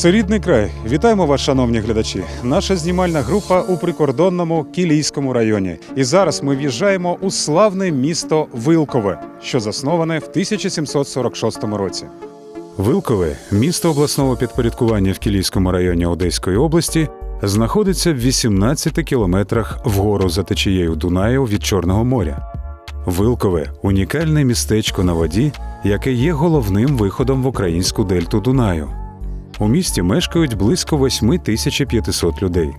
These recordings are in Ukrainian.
Це рідний край. Вітаємо вас, шановні глядачі. Наша знімальна група у прикордонному Кілійському районі. І зараз ми в'їжджаємо у славне місто Вилкове, що засноване в 1746 році. Вилкове, місто обласного підпорядкування в Кілійському районі Одеської області, знаходиться в 18 кілометрах вгору за течією Дунаю від Чорного моря. Вилкове унікальне містечко на воді, яке є головним виходом в українську дельту Дунаю. У місті мешкають близько 8500 людей.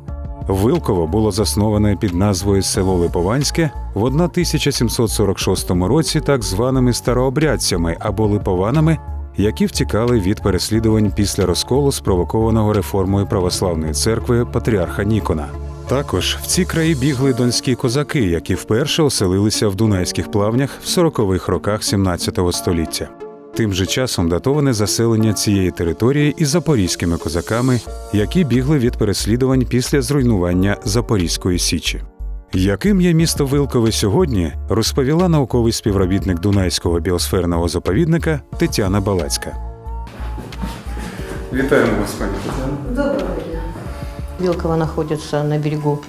Вилково було засноване під назвою село Липованське в 1746 році так званими старообрядцями або липованами, які втікали від переслідувань після розколу, спровокованого реформою православної церкви патріарха Нікона. Також в ці краї бігли донські козаки, які вперше оселилися в дунайських плавнях в 40-х роках 17 століття. Тим же часом датоване заселення цієї території і запорізькими козаками, які бігли від переслідувань після зруйнування Запорізької січі. Яким є місто Вилкове сьогодні, розповіла науковий співробітник Дунайського біосферного заповідника Тетяна Балацька. Вітаємо вас, пані Тетяна. Вилково находится на берегу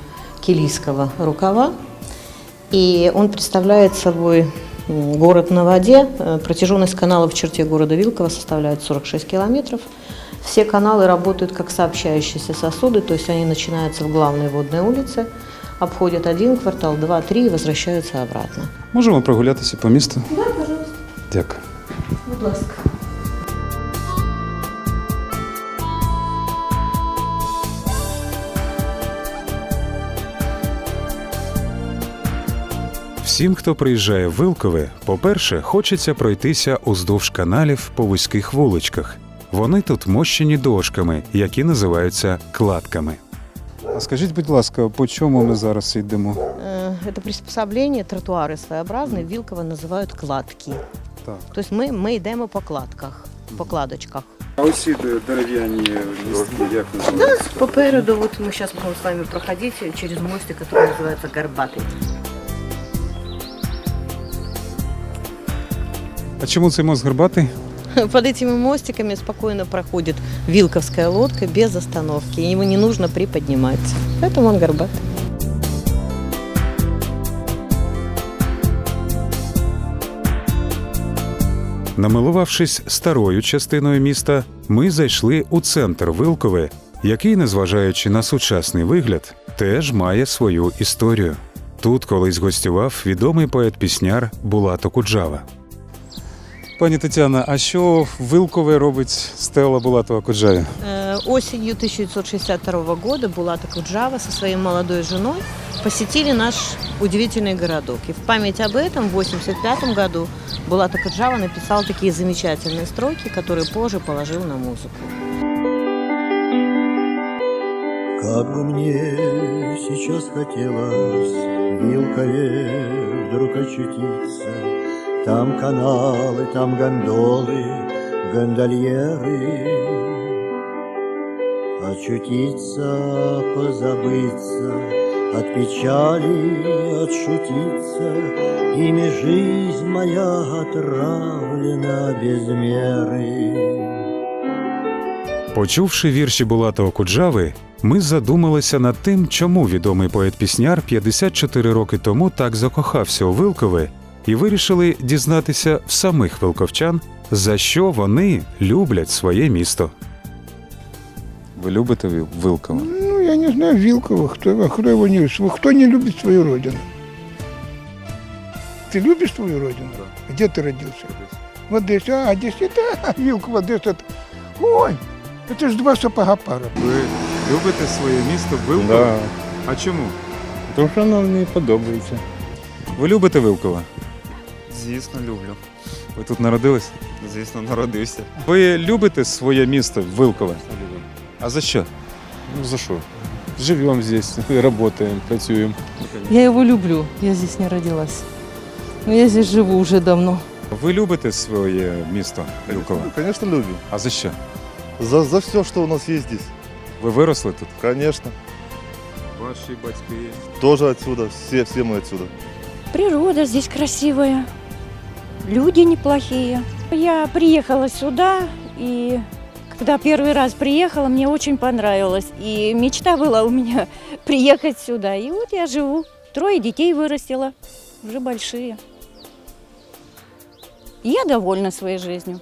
Килийского рукава, и он представляет собой м, город на воде. Э, Протяженность канала в черте города Вилково составляет 46 километров. Все каналы работают как сообщающиеся сосуды, то есть они начинаются в главной водной улице, обходят один квартал, два, три и возвращаются обратно. Можемо прогулятися по місту? Да, пожалуйста. Дякую. Будь ласка. Всім, хто приїжджає в Вилкове, по-перше, хочеться пройтися уздовж каналів по вузьких вуличках. Вони тут мощені дошками, які називаються кладками. А скажіть, будь ласка, по чому ми зараз йдемо? Э, Это приспособление, тротуары своеобразные, Вилково называют кладки. Так. То есть мы, мы йдемо по кладках, по кладочках. А ось ці дерев'яні містки, як називаються? Попереду, вот мы сейчас будем с вами проходить через мостик, который называется Горбатый. А чому цей мост горбатий? Под этими мостиками спокойно проходит вилковская лодка без остановки, и ему не нужно приподнимать. Поэтому он горбатый. Намилувавшись старою частиною міста, ми зайшли у центр Вилкове, який, незважаючи на сучасний вигляд, теж має свою історію. Тут колись гостював відомий поет-пісняр Булато Куджава. Пані Тетяна, а що Вилкове робить Стелла Булатова Куджаві? Э, Осенью 1962 года Булата Куджава со своей молодой женой посетили наш удивительный городок. И в память об этом в 1985 году Булата Куджава написал такие замечательные строки, которые позже положил на музыку. Как бы мне сейчас хотелось в Вилкове вдруг очутиться, Там каналы, там гондолы, гондольеры. Очутиться, позабыться, от печали отшутиться, Ими жизнь моя отравлена без меры. Почувши вірші Булатова Куджави, ми задумалися над тим, чому відомий поет-пісняр 54 роки тому так закохався у Вилкове, і вирішили дізнатися в самих вилковчан, за що вони люблять своє місто. Ви любите Вилкове? Ну, я не знаю, Вилкова, кто, кто его не Кто не любит свою родину? Ты любишь свою родину? Где ты родился? В Одессе. А, Одессе, да, Вилково, Одесса. это- Ой, это же два сапога пара. Ви любите своє місто Да, А чому? тому що воно мені подобається. Ви любите Вилкове? Звісно, люблю. Ви тут народились? Звісно, народився. Ви любите своє місто Вилкове? А за що? Ну за що? Живемо здесь, работаем, працюємо. Я его люблю. Я здесь не родилась. Но я здесь живу уже давно. Ви любите своє місто Вилкове? Ну, конечно, любим. А за що? За, за все, что у нас есть здесь. Ви виросли тут? Конечно. Ваші батьки. Тоже отсюда. Все, все мы отсюда. Природа здесь красивая, люди неплохие. Я приехала сюда и когда первый раз приехала, мне очень понравилось. И мечта была у меня приехать сюда. И вот я живу. Трое детей вырастила, уже большие. И Я довольна своей жизнью.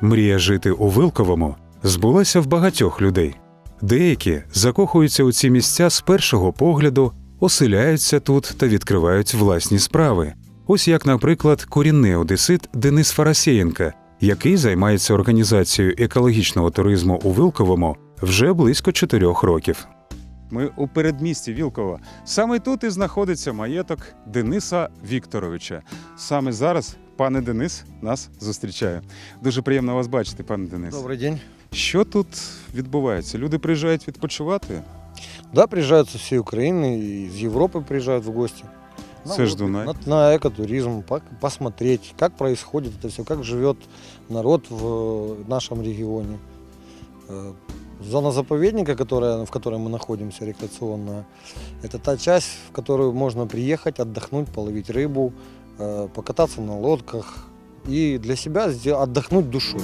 Мрія жити у Вилковому збулася в багатьох людей. Деякі закохуються у ці місця з першого погляду, оселяються тут та відкривають власні справи. Ось як, наприклад, корінний одесит Денис Фарасєєнка, який займається організацією екологічного туризму у Вилковому вже близько чотирьох років. Ми у передмісті Вілкова. Саме тут і знаходиться маєток Дениса Вікторовича. Саме зараз пане Денис нас зустрічає. Дуже приємно вас бачити, пане Денис. Добрый день. Що тут відбувається? Люди приїжджають відпочивати. Да, приезжают со всей Украины, и из Европы приезжают в гости. На отдых, Дунай. На, на экотуризм, посмотреть, как происходит это все, как живет народ в э, нашем регионе. Э, Зона заповедника, которая, в которой мы находимся, рекреационная, это та часть, в которую можно приехать, отдохнуть, половить рыбу, э, покататься на лодках и для себя отдохнуть душой.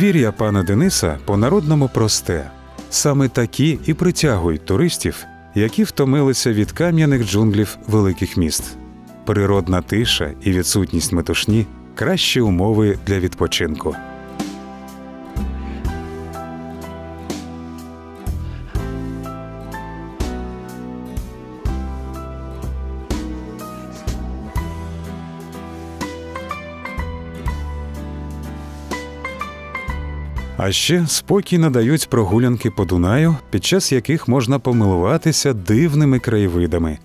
Подвір'я пана Дениса по-народному просте. Саме такі і притягують туристів, які втомилися від кам'яних джунглів великих міст. Природна тиша і відсутність метушні кращі умови для відпочинку. А ще спокій надають прогулянки по Дунаю, під час яких можна помилуватися дивними краєвидами.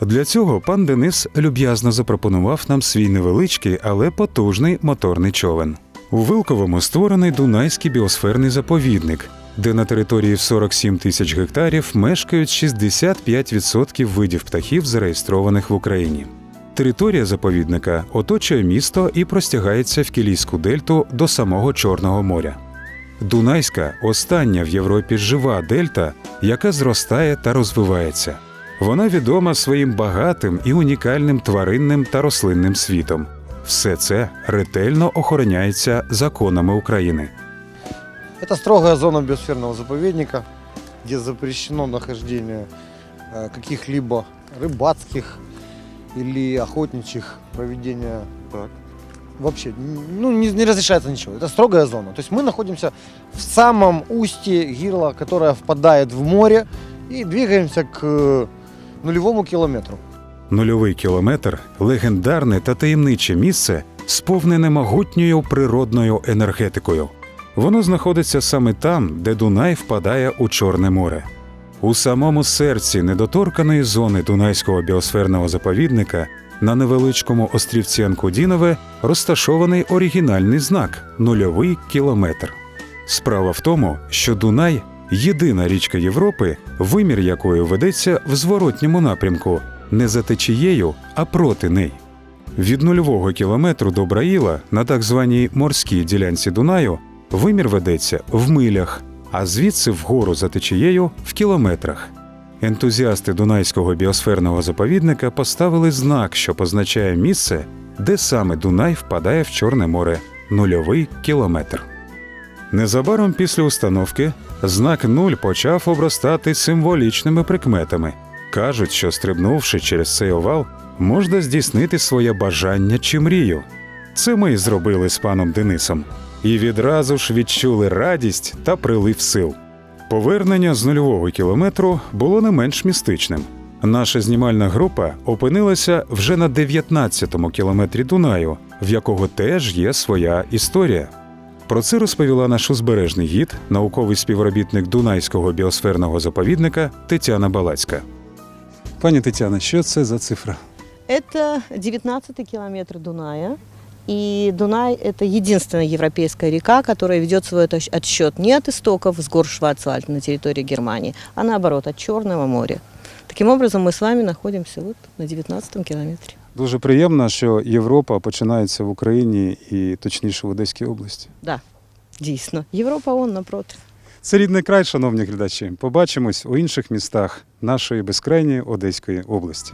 Для цього пан Денис люб'язно запропонував нам свій невеличкий, але потужний моторний човен. У Вилковому створений Дунайський біосферний заповідник, де на території в 47 тисяч гектарів мешкають 65% видів птахів, зареєстрованих в Україні. Територія заповідника оточує місто і простягається в Кілійську дельту до самого Чорного моря. Дунайська остання в Європі жива дельта, яка зростає та розвивається. Вона відома своїм багатим і унікальним тваринним та рослинним світом. Все це ретельно охороняється законами України. Это строгая зона биосферного заповедника, где запрещено нахождение э, каких-либо рыбацких или охотничьих проведения. Вообще, н- ну, не, не разрешается ничего. Это строгая зона. То есть мы находимся в самом устье гирла, которое впадает в море, и двигаемся к э, нулевому километру. Нульовий кілометр легендарне та таємниче місце, сповнене могутньою природною енергетикою. Воно знаходиться саме там, де Дунай впадає у Чорне море. У самому серці недоторканої зони Дунайського біосферного заповідника на невеличкому острівці Анкудінове розташований оригінальний знак нульовий кілометр. Справа в тому, що Дунай єдина річка Європи, вимір якої ведеться в зворотньому напрямку, не за течією, а проти неї. Від нульового кілометру до Браїла на так званій морській ділянці Дунаю вимір ведеться в милях, а звідси вгору за течією в кілометрах. Ентузіасти Дунайського біосферного заповідника поставили знак, що позначає місце, де саме Дунай впадає в Чорне море нульовий кілометр. Незабаром після установки знак нуль почав обростати символічними прикметами. Кажуть, що стрибнувши через цей овал, можна здійснити своє бажання чи мрію. Це ми й зробили з паном Денисом. І відразу ж відчули радість та прилив сил. Повернення з нульового кілометру було не менш містичним. Наша знімальна група опинилася вже на 19-му кілометрі Дунаю, в якого теж є своя історія. Про це розповіла наш узбережний гід, науковий співробітник Дунайського біосферного заповідника Тетяна Балацька. Пані Тетяна, що це за цифра? Это 19 километр Дуная. И Дунай – это единственная европейская река, которая ведет свой отсчет не от истоков с гор Шварцвальд на территории Германии, а наоборот, от Черного моря. Таким образом, мы с вами находимся вот на 19 километре. Дуже приємно, що Європа починається в Україні і точніше в Одеській області. Да, дійсно. Європа он напроти. Це рідний край, шановні глядачі. Побачимось у інших містах нашої безкрайньої Одеської області.